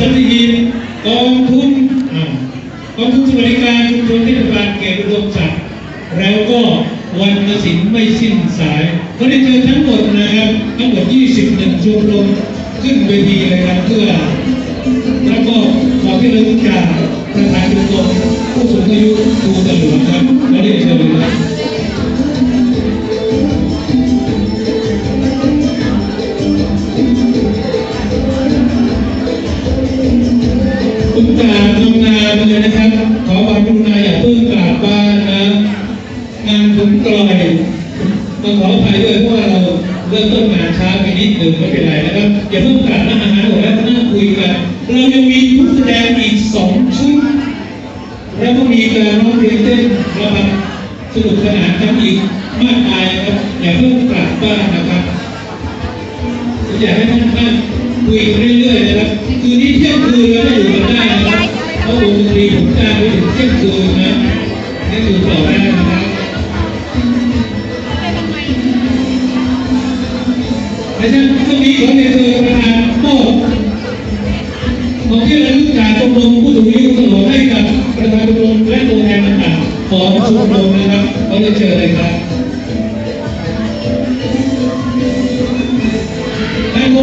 สัตหีบกองทุนอ่ากองทุนสวัสดิการชุมชนเทศบาลเขตอุดมศักดิ์แล้วก็วันนศิลป์ไม่สิ้นสายก็ได้เจอทั้งหมดนะครับ ทั้งหมด 21ชมรมขึ้นเวทีเลยครับเพื่อแล้วก็ขอที่ระลึกจากประธานชุมชนผู้สูงอายุครูตำรวจครับขอเรียนเชิญ กราบลงนามเลยนะครับ ขอความกรุณาอย่าเพิ่งกราบบ้านนะ งานผมกลอยมาขออภัยด้วยเพราะว่าเราเริ่มต้นงานช้าไปนิดหนึ่งไม่เป็นไรนะครับอย่าเพิ่งกราบนะอาหารหมดแล้วนั่งคุยกันเรายังมีผู้แสดงอีกสองชุดแล้วก็มีการร้องเพลงเต้นระบำสนุกสนานกันอีกมากมายครับอย่าเพิ่งกลับบ้านนะครับอยากให้ท่านนั่ง คุยกันเรื่อยๆนะครับคืนนี้เที่ยงคืนเราก็อยู่กันได้นะครับเพราะวงดนตรีผมจ้างไว้ถึงเที่ยงคืนนะนี่อยู่ต่อได้นะครับและท่านก็มีขอเรียนเชิญประธานมอบของที่ระลึกจากชมรมผู้สูงอายุตลอดให้กับประธานชมรมและตัวแทนต่างๆของชมรมนะครับเขาจะเชิญเลยครับ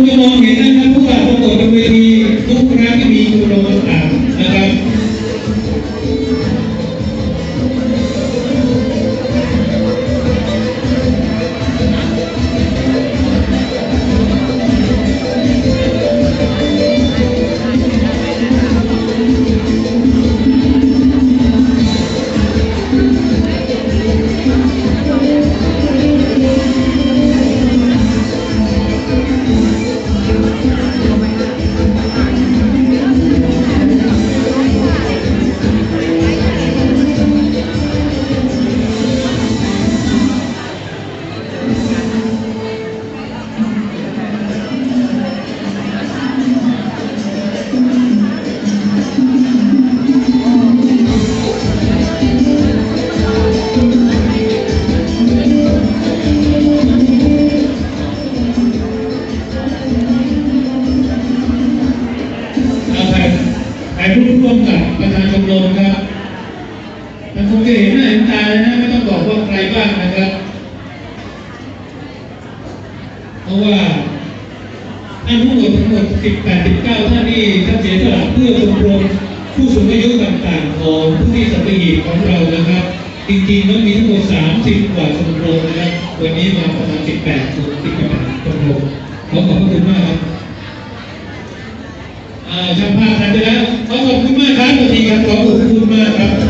ท่านคงจะม กับประธานชมรมครับมันคงจะเห็นหน้าเห็นตาเลยนะไม่ต้องบอกว่าใครบ้างนะครับ เพราะว่าท่านผู้หมดทั้งหมด18 19ท่านนี่ท่านเสียสละเพื่อชมรมผู้สูงอายุต่างๆของผู้ที่สัตหีบของเรานะครับ จริงๆแล้วมีทั้งหมด 30 กว่าชมรมนะครับวันนี้มาประมาณ 18ถึง18ชมรมขอขอบคุณมากครับอ่าช่างภาพทันไปแล้ว ขอขอบคุณมากครับสวัสดีครับขอขอบคุณมากครับ